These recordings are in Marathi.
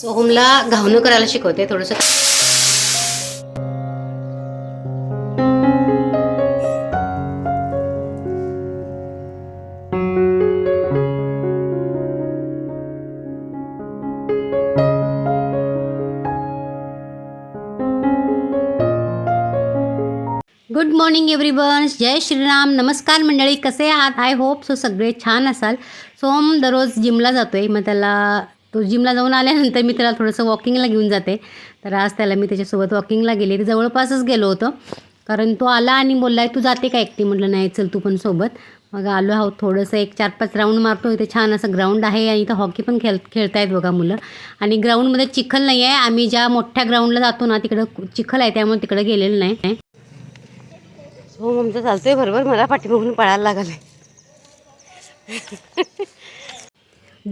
सोहमला घावणं करायला शिकवते थोडंसं गुड मॉर्निंग एव्हरीवन जय श्रीराम. नमस्कार मंडळी. कसे आहात? आय होप सो सगळे छान असाल. सोम दररोज जिमला जातो आहे मग त्याला तो जिमला जाऊन आल्यानंतर मी त्याला थोडंसं वॉकिंगला घेऊन जाते. तर आज त्याला मी त्याच्यासोबत वॉकिंगला गेले. ते जवळपासच गेलो होतो. कारण तो आला आणि बोलला आहे तू जाते का एकटी? म्हटलं नाही चल तू पण सोबत. मग आलो आहोत थोडंसं एक चार पाच राऊंड मारतो इथे छान असं ग्राउंड आहे आणि इथं हॉकी पण खेळ खेळतायत बघा मुलं. आणि ग्राउंडमध्ये चिखल नाही आहे. आम्ही ज्या मोठ्या ग्राउंडला जातो ना तिकडं चिखल आहे त्यामुळे तिकडं गेलेलं नाही. हो आमचं चालतंय. बरोबर मला पाठीमागून पळायला लागलं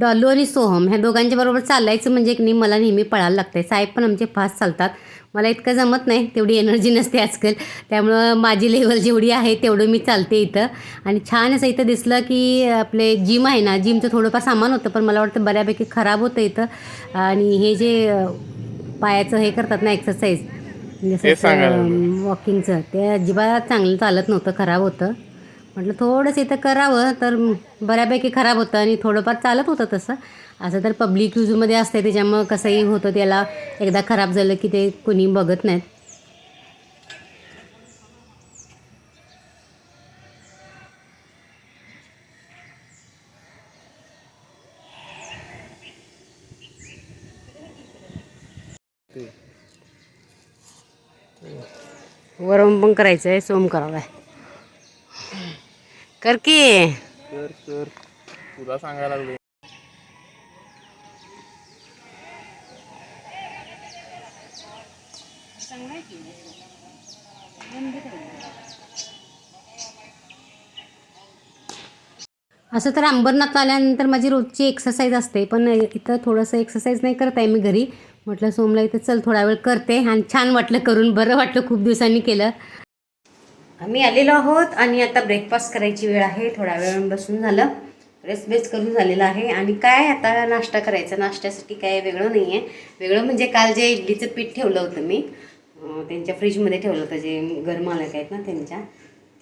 डॉलू आणि सोहम ह्या दोघांच्या बरोबर चालायचं म्हणजे की नाही मला नेहमी पळायला लागतंय. साहेब पण आमचे फास्ट चालतात. मला इतकं जमत नाही तेवढी एनर्जी नसते आजकाल. त्यामुळं माझी लेवल जेवढी आहे तेवढं मी चालते इथं. आणि छान असं इथं दिसलं की आपले जिम आहे ना जिमचं थोडंफार सामान होतं पण मला वाटतं बऱ्यापैकी खराब होतं इथं. आणि हे जे पायाचं हे करतात ना एक्सरसाइज जसं वॉकिंगचं ते अजिबात चांगलं चालत नव्हतं खराब होतं. म्हटलं थोडंसं इथं करावं. तर बऱ्यापैकी खराब होतं आणि थोडंफार चालत होतं तसं. असं तर पब्लिक यूजमध्ये असते त्याच्यामुळं कसंही होतं त्याला एकदा खराब झालं की ते कुणी बघत नाहीत. वरम पण करायचं आहे सोम करावा आहे कर की. कर कर. तुला सांगायला लागले. असं तर अंबरनाथ आल्यानंतर माझी रोजची एक्सरसाइज असते पण इथं थोडंसं एक्सरसाइज नाही करत आहे मी घरी. म्हटलं सोमला इथं चल थोडा वेळ करते आणि छान वाटलं करून बरं वाटलं खूप दिवसांनी केलं. आम्ही आलेलो आहोत आणि आता ब्रेकफास्ट करायची वेळ आहे. थोडा वेळ बसून झालं. रेस्ट बेस्ट करून झालेलं आहे. आणि काय आता नाश्ता करायचा? नाश्त्यासाठी काय वेगळं नाही आहे वेगळं म्हणजे काल जे इडलीचं पीठ ठेवलं होतं मी त्यांच्या फ्रीजमध्ये ठेवलं होतं जे घरमालक आहेत ना त्यांच्या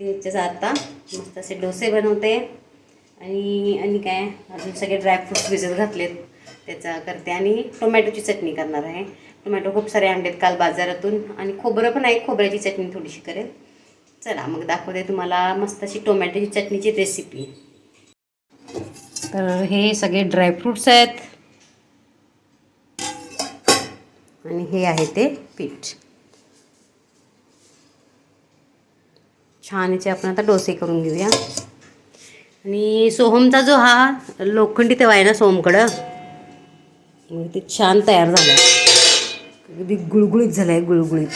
त्याच्याच आता मस्त असे डोसे बनवते. आणि आणि काय? अजून सगळे ड्रायफ्रूट्स भिजत घातलेत. त्याचा करते. आणि टोमॅटोची चटणी करणार आहे. टोमॅटो खूप सारे आणलेत काल बाजारातून. आणि खोबरं पण आहे. खोबऱ्याची चटणी थोडीशी करेल. चला मग दाखवते तुम्हाला मस्त अशी टोमॅटोची चटणीची रेसिपी तर हे सगळे ड्रायफ्रूट्स आहेत. आणि हे आहे ते पीठ. छान याचे आपण आता डोसे करून घेऊया. आणि सोहमचा जो हा लोखंडी तवा आहे ना सोहमकडं मग ते छान तयार झालं अगदी गुळगुळीत झालं आहे गुळगुळीत.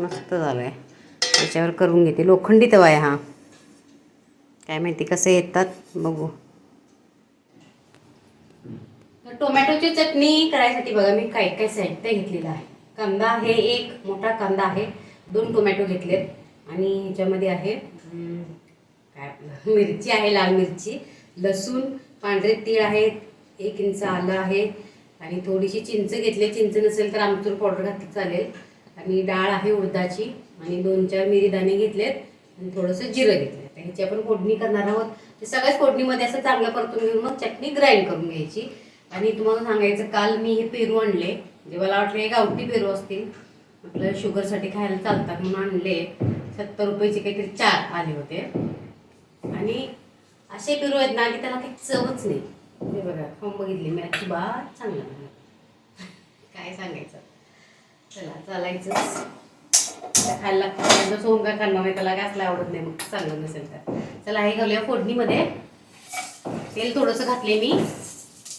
मस्त झालं आहे त्याच्यावर करून घेते. लोखंडी तवा आहे हा. काय माहिती कसे येतात बघू. तर टोमॅटोची चटणी करायसाठी बघा मी काय काय साहित्य घेतलेलं आहे. कांदा हे एक मोठा कांदा आहे. दोन टोमॅटो घेतलेत. आणि ह्याच्यामध्ये आहे काय मिरची आहे लाल मिरची. लसूण पांढरे तीळ आहेत. एक इंच आलं आहे. आणि थोडीशी चिंच घेतली. चिंच नसेल तर आमचूर पावडर घातली चालेल. आणि डाळ आहे उडदाची आणि दोन चार मिरी दाणे घेतलेत आणि थोडंसं जिरं घेतलं तर ह्याची आपण फोडणी करणार आहोत. ते सगळ्याच फोडणीमध्ये असं चांगलं परतून घेऊन मग चटणी ग्राइंड करून घ्यायची. आणि तुम्हाला सांगायचं काल मी हे पेरू आणले. जे मला वाटलं हे गावठी पेरू असतील. म्हटलं शुगरसाठी खायला चालतात म्हणून आणले. सत्तर रुपयाचे काहीतरी चार आले होते. आणि असे पेरू आहेत ना की त्याला काही चवच नाही. हे बघा खाऊन बघितले. मी अजिबात चांगलं काय सांगायचं? चला चालायचं त्या खायला लागतं. काय करणार नाही त्याला घासला आवडत नाही मग चांगलं नसेल तर. चला हे घालूया फोडणीमध्ये. तेल थोडंसं घातले मी.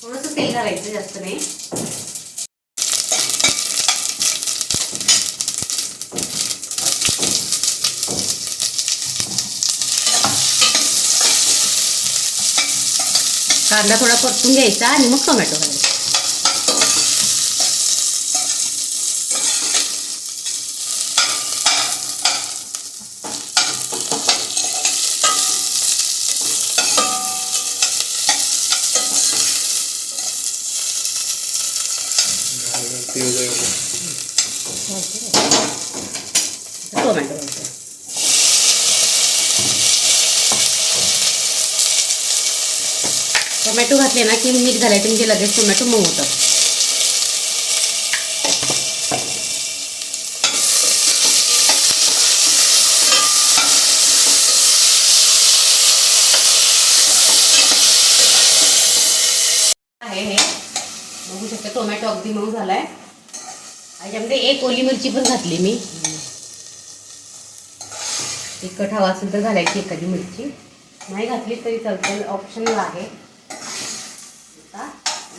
थोडंसं तेल घालायचं जास्त नाही. कांदा थोडा परतून घ्यायचा आणि मग टोमॅटो घालायचा टोमॅटो घालते टोमॅटो घातले ना की मीठ घालायचं म्हणजे लगेच टोमॅटो मऊ होतात आहे हे. बघू शकता टोमॅटो अगदी मऊ झालाय. याच्यामध्ये एक ओली मिरची पण घातली मी. तिखट हवा असेल तर घालायची एखादी मिरची. नाही घातली तरी चालतं ऑप्शनल आहे.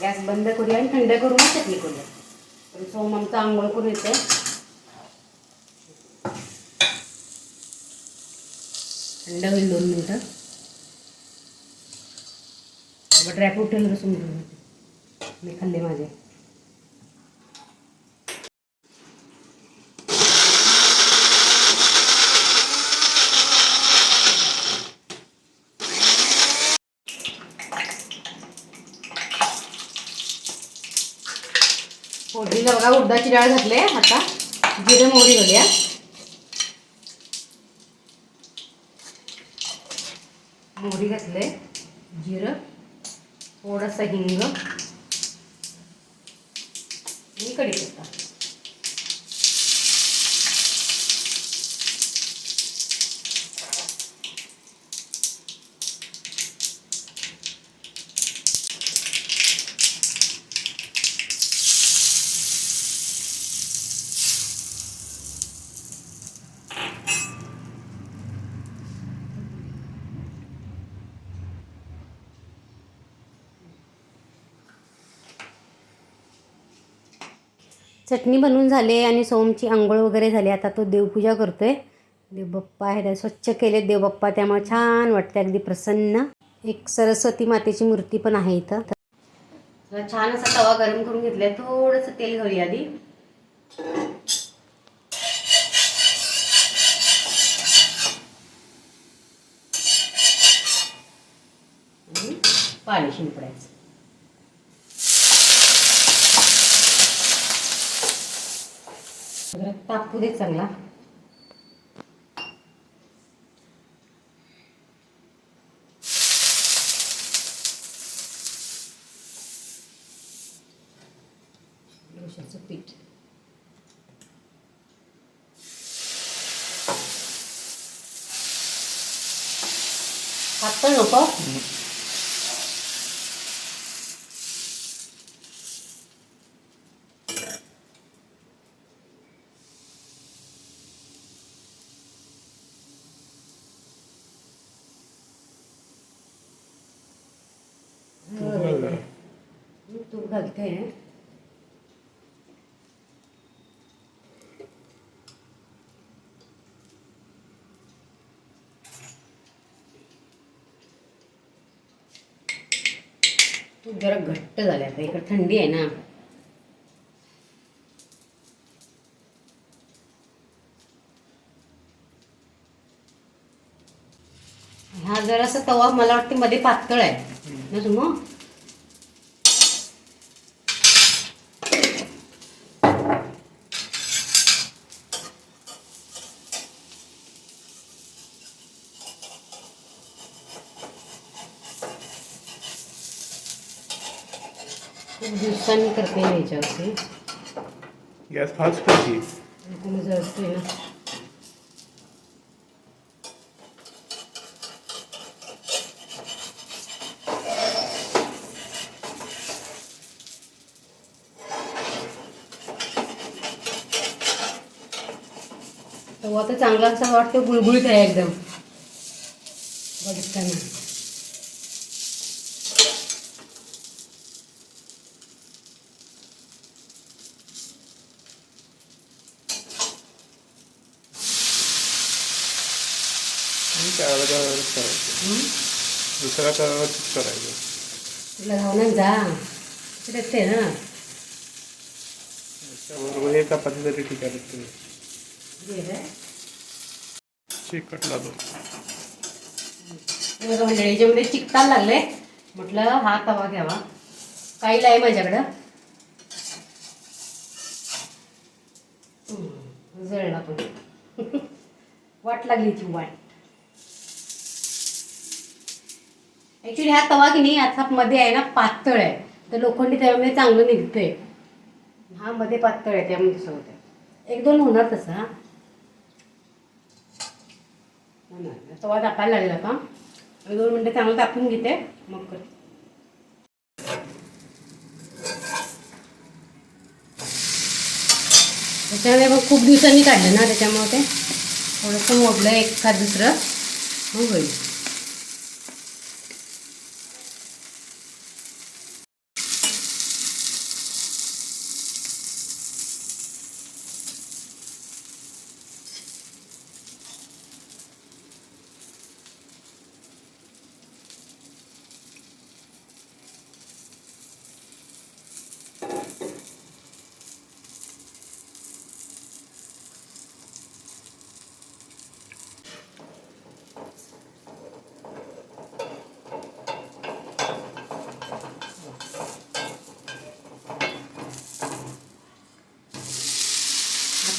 गॅस बंद करूया आणि थंड करून चटणी करूया. पण सोम आमचं आंघोळ करून येते थंड होईल दोन मिनटं. ड्रायफ्रूट ठेवलं रसून मी खाल्ले माझे. फोडणीला बघा उडदाची डाळ घातले आता जिरे मोहरी घालूया. मोहरी घातले जिरं थोडासा हिंग आणि कढीपत्ता. चटणी बनवून झाले आणि सोमची आंघोळ वगैरे झाली आता तो देवपूजा करतोय. देवबाप्पा आहे स्वच्छ केले देवबाप्पा त्यामुळे छान वाटते अगदी प्रसन्न. एक सरस्वती मातेची मूर्ती पण आहे इथं. छान असा तवा गरम करून घेतलाय. थोडंसं तेल घालूया आधी. पाणी शिंपडायचं. तापू दे चांगला. डोशाचं पीठ. पातळ नको तूप घालते. तूप जरा घट्ट झाले आता इकडे थंडी आहे ना. हा जरासा तवा मला वाटते मध्ये पातळ आहे. ना तुम खूप दिवसांनी करते मी याच्यावरती गॅस फास्ट पाहिजे तुम्ही जळतोय ना। तवा तर चांगला असं वाटतं गुळगुळीत आहे एकदम। बघितलं आणि त्याला कलरच करायचं दुसऱ्या कलरच करायचं तुला धावणार जा तिथे ना त्याबरोबर हे चपाती तरी ठीक आहे तुम्ही हे काय? चिकटला दोन मंडळी याच्यामध्ये चिकटायला लागले म्हटलं हा तवा घ्यावा काहीला आहे माझ्याकडं हम्म. जळला पण वाट लागली ती वाट ॲक्च्युली हा तवा की नाही आता मध्ये आहे ना पातळ आहे. तर लोखंडी त्यामुळे चांगलं निघतंय. हा मध्ये पातळ आहे त्यामुळे तसं होतं एक दोन होणार तसं. हा. तवा तापायला लागला का एक दोन मिनटं चांगलं तापून घेते. मग करते. त्याच्यामुळे मग खूप दिवसांनी काढलं ना त्याच्यामुळे ते थोडंसं मोडलं एखाद दुसरं. मग होईल.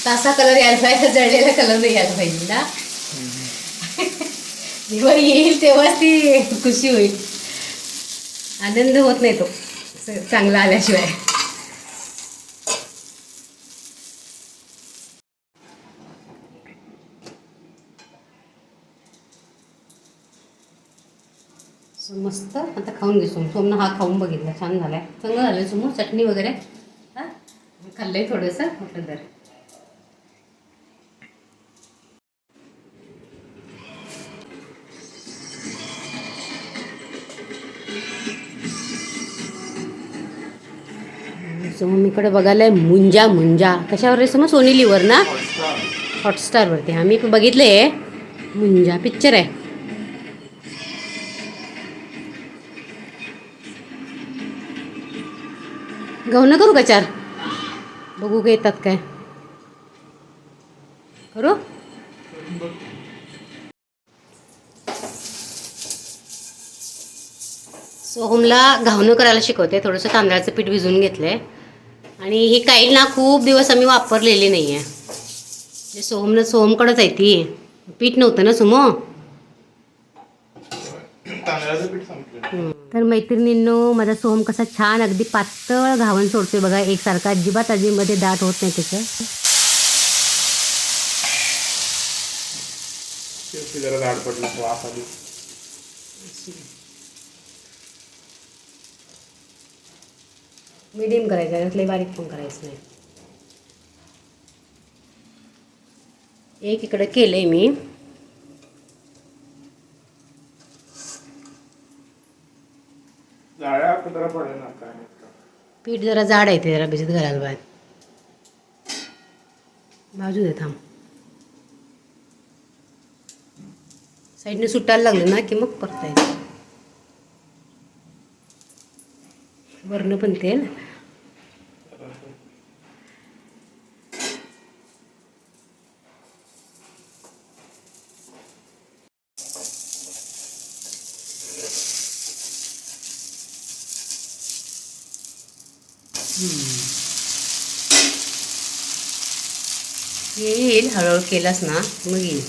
आता असा कलर यायला पाहिजे जळलेला कलर नाही यायला पाहिजे ना. जेव्हा येईल तेव्हा ती खुशी होईल. आनंद होत नाही तो चांगला आल्याशिवाय. मस्त आता खाऊन घे सोम. सोमनं हा खाऊन बघितला छान झालाय. चांगलं झालं सोमू चटणी वगैरे. हा? खाल्लंय थोडंसं म्हटलं तर. इकडे मम्मीकडे बघायला मुंजा मुंजा. कशावर आहे समज सोनी ना? हॉटस्टारवरती आम्ही बघितले मुंजा पिक्चर आहे. गहू करू का चार? बघू का येतात काय. करू? सोहमला घावणं करायला शिकवते. थोडंसं तांदळाचं पीठ भिजून घेतलं आहे आणि ही काईल ना खूप दिवस आम्ही वापरलेली नाही आहे म्हणजे सोहमनं सोहमकडंच आहे ती. पीठ नव्हतं ना सुमो? तर मैत्रिणींनो माझा सोहम कसा छान अगदी पातळ घावण सोडतोय बघा. एकसारखा अजिबात अजिमध्ये दाट होत नाही त्याचं शेवटी जरा जाड पडलं वाफ आली मिडियम करायचं आहे लई बारीक पण करायचं नाही. एक इकडं केलंय मी. जाळ्या जरा पडेल ना काय माहीत का. पीठ जरा जाड आहे ते जरा भिजत घालायला बाहेर. बाजू दे थांब. साईडने सुटायला लागलं ना की मग परतायचं. वरनं पण तेल. येईल हळूहळू केलास ना मग येईल.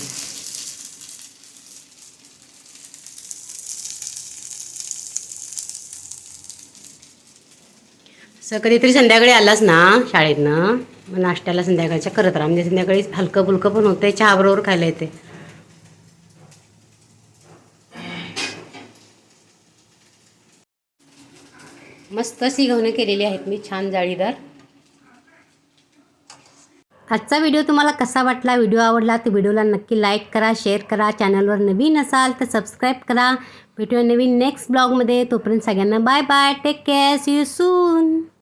असं कधीतरी संध्याकाळी आलास ना शाळेतनं मग नाश्त्याला संध्याकाळच्या करत राहा. म्हणजे संध्याकाळी हलकं फुलकं पण आहे चहाबरोबर खायला येते मस्त अशी गव्हणं केलेली आहेत मी छान जाळीदार. आजचा व्हिडिओ तुम्हाला कसा वाटला व्हिडिओ आवडला तर व्हिडिओला नक्की लाईक करा शेअर करा चॅनलवर नवीन असाल तर सबस्क्राईब करा. भेटूया नवीन नेक्स्ट ब्लॉगमध्ये तोपर्यंत सगळ्यांना bye bye take care see you soon